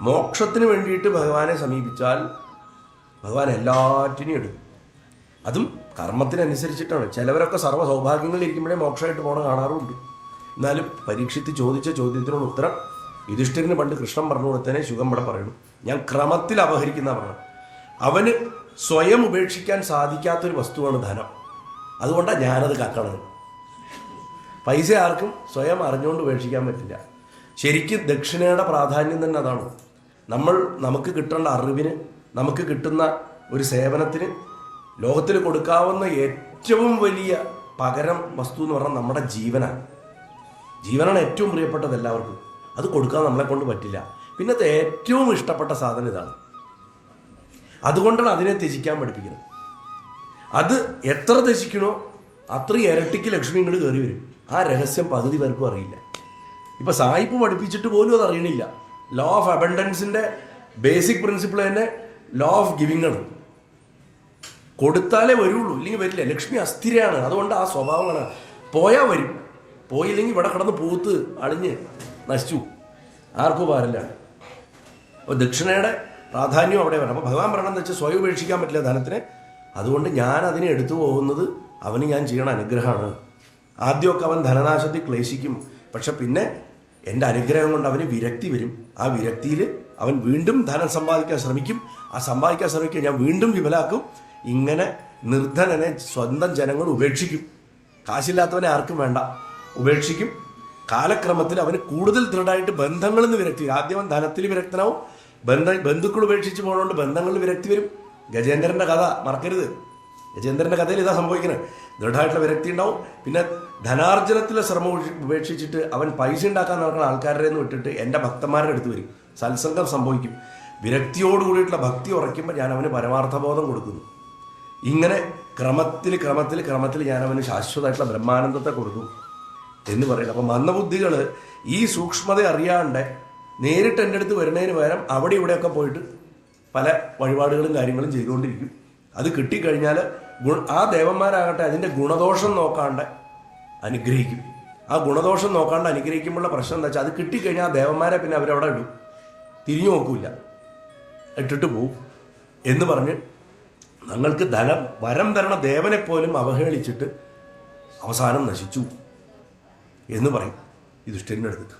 മോക്ഷത്തിന് വേണ്ടിയിട്ട് ഭഗവാനെ സമീപിച്ചാൽ ഭഗവാൻ എല്ലാറ്റിനെയും എടുക്കും. അതും കർമ്മത്തിനനുസരിച്ചിട്ടാണ്. ചിലവരൊക്കെ സർവ സൗഭാഗ്യങ്ങളിൽ ഇരിക്കുമ്പോഴേ മോക്ഷമായിട്ട് പോണ കാണാറുണ്ട്. എന്നാലും പരീക്ഷിച്ച് ചോദിച്ച ചോദ്യത്തിനുള്ള ഉത്തരം യുധിഷ്ഠിരന് പണ്ട് കൃഷ്ണൻ പറഞ്ഞു തന്നെ ശുഖം ഇവിടെ പറയുന്നു ഞാൻ ക്രമത്തിൽ അപഹരിക്കുന്ന പറഞ്ഞു അവന് സ്വയം ഉപേക്ഷിക്കാൻ സാധിക്കാത്തൊരു വസ്തുവാണ് ധനം. അതുകൊണ്ടാണ് ഞാനത് കാക്കണത്. പൈസ ആർക്കും സ്വയം അറിഞ്ഞുകൊണ്ട് ഉപേക്ഷിക്കാൻ പറ്റില്ല. ശരിക്കും ദക്ഷിണയുടെ പ്രാധാന്യം തന്നെ അതാണ്. നമ്മൾ നമുക്ക് കിട്ടേണ്ട അറിവിന് നമുക്ക് കിട്ടുന്ന ഒരു സേവനത്തിന് ലോകത്തിൽ കൊടുക്കാവുന്ന ഏറ്റവും വലിയ പകരം വസ്തു എന്ന് പറഞ്ഞാൽ നമ്മുടെ ജീവനാണ്. ജീവനാണ് ഏറ്റവും പ്രിയപ്പെട്ടത് എല്ലാവർക്കും. അത് കൊടുക്കാൻ നമ്മളെ കൊണ്ട് പറ്റില്ല. പിന്നത്തെ ഏറ്റവും ഇഷ്ടപ്പെട്ട സാധനം ഇതാണ്. അതുകൊണ്ടാണ് അതിനെ ത്യജിക്കാൻ പഠിപ്പിക്കുന്നത്. അത് എത്ര ത്യജിക്കണോ അത്ര ഇരട്ടിക്ക് ലക്ഷ്മി ഇങ്ങോട്ട് കയറി വരും. ആ രഹസ്യം പകുതി പേർക്കും അറിയില്ല. ഇപ്പം സായിപ്പ് പഠിപ്പിച്ചിട്ട് പോലും അത് അറിയണില്ല. ലോ ഓഫ് അബൻഡൻസിന്റെ ബേസിക് പ്രിൻസിപ്പിൾ തന്നെ ലോ ഓഫ് ഗിവിംഗ് ആണ്. കൊടുത്താലേ വരുള്ളൂ ഇല്ലെങ്കിൽ വരില്ല. ലക്ഷ്മി അസ്ഥിരയാണ്. അതുകൊണ്ട് ആ സ്വഭാവമാണ് പോയാൽ വരും. പോയില്ലെങ്കിൽ ഇവിടെ കിടന്ന് പൂത്ത് അളിഞ്ഞ് നശിച്ചു. ആർക്കും പാരില്ല അപ്പോൾ ദക്ഷിണയുടെ പ്രാധാന്യം അവിടെ വരണം. അപ്പോൾ ഭഗവാൻ പറയണമെന്ന് വെച്ചാൽ സ്വയം ഉപേക്ഷിക്കാൻ പറ്റില്ല ധനത്തിന്. അതുകൊണ്ട് ഞാൻ അതിനെ എടുത്തു പോകുന്നത് അവന് ഞാൻ ചെയ്യണ അനുഗ്രഹമാണ്. ആദ്യമൊക്കെ അവൻ ധനനാശത്തിൽ ക്ലേശിക്കും. പക്ഷെ പിന്നെ എന്റെ അനുഗ്രഹം കൊണ്ട് അവന് വിരക്തി വരും. ആ വിരക്തിയിൽ അവൻ വീണ്ടും ധനം സമ്പാദിക്കാൻ ശ്രമിക്കും. ആ സമ്പാദിക്കാൻ ശ്രമിക്കുക ഞാൻ വീണ്ടും വിപലാക്കും ഇങ്ങനെ നിർധനനെ സ്വന്തം ജനങ്ങൾ ഉപേക്ഷിക്കും. കാശില്ലാത്തവനെ ആർക്കും വേണ്ട. ഉപേക്ഷിക്കും. കാലക്രമത്തിൽ അവന് കൂടുതൽ ദൃഢമായിട്ട് ബന്ധങ്ങളിൽ നിന്ന് വിരക്തി വരും. ആദ്യം അവൻ ധനത്തിൽ വിരക്തനാവും. ബന്ധ ബന്ധുക്കൾ ഉപേക്ഷിച്ച് പോകുന്നതുകൊണ്ട് ബന്ധങ്ങളിൽ വിരക്തി വരും. ഗജേന്ദ്രന്റെ കഥ മറക്കരുത്. ഗജേന്ദ്രന്റെ കഥയിൽ ഇതാ സംഭവിക്കുന്നത്. ദൃഢമായിട്ടുള്ള വിരക്തി ഉണ്ടാവും. പിന്നെ ധനാർജനത്തിലെ ശ്രമം ഉപേക്ഷിച്ചിട്ട് അവൻ പൈസ ഉണ്ടാക്കാൻ നടക്കുന്ന ആൾക്കാരുടെ നിന്ന് വിട്ടിട്ട് എന്റെ ഭക്തന്മാരുടെ അടുത്ത് വരും. സത്സംഗം സംഭവിക്കും. വിരക്തിയോട് കൂടിയിട്ടുള്ള ഭക്തി ഉറയ്ക്കുമ്പോൾ ഞാൻ അവന് പരമാർത്ഥബോധം കൊടുക്കുന്നു. ഇങ്ങനെ ക്രമത്തിൽ ക്രമത്തിൽ ക്രമത്തിൽ ഞാൻ അവന് ശാശ്വതമായിട്ടുള്ള ബ്രഹ്മാനന്ദത്തെ കൊടുക്കും എന്ന് പറയുന്നത് അപ്പം മന്ദബുദ്ധികൾ ഈ സൂക്ഷ്മത അറിയാണ്ട് നേരിട്ട് എന്റെ അടുത്ത് വരുന്നതിന് പകരം അവിടെ ഇവിടെയൊക്കെ പോയിട്ട് പല വഴിപാടുകളും കാര്യങ്ങളും ചെയ്തുകൊണ്ടിരിക്കും. അത് കിട്ടിക്കഴിഞ്ഞാൽ ആ ദേവന്മാരാകട്ടെ അതിന്റെ ഗുണദോഷം നോക്കാണ്ട് അനുഗ്രഹിക്കും. ആ ഗുണദോഷം നോക്കാണ്ട് അനുഗ്രഹിക്കുമ്പോഴുള്ള പ്രശ്നം എന്താ വെച്ചാൽ അത് കിട്ടിക്കഴിഞ്ഞാൽ ആ ദേവന്മാരെ പിന്നെ അവരവിടെ ഇടും. തിരിഞ്ഞു നോക്കൂല. ഇട്ടിട്ട് പോവും. എന്ന് പറഞ്ഞ് ഞങ്ങൾക്ക് ധനം വരം തരണ ദേവനെ പോലും അവഹേളിച്ചിട്ട് അവസാനം നശിച്ചു എന്ന് പറയും ഈ ദുഷ്ടന്റെ അടുത്ത്.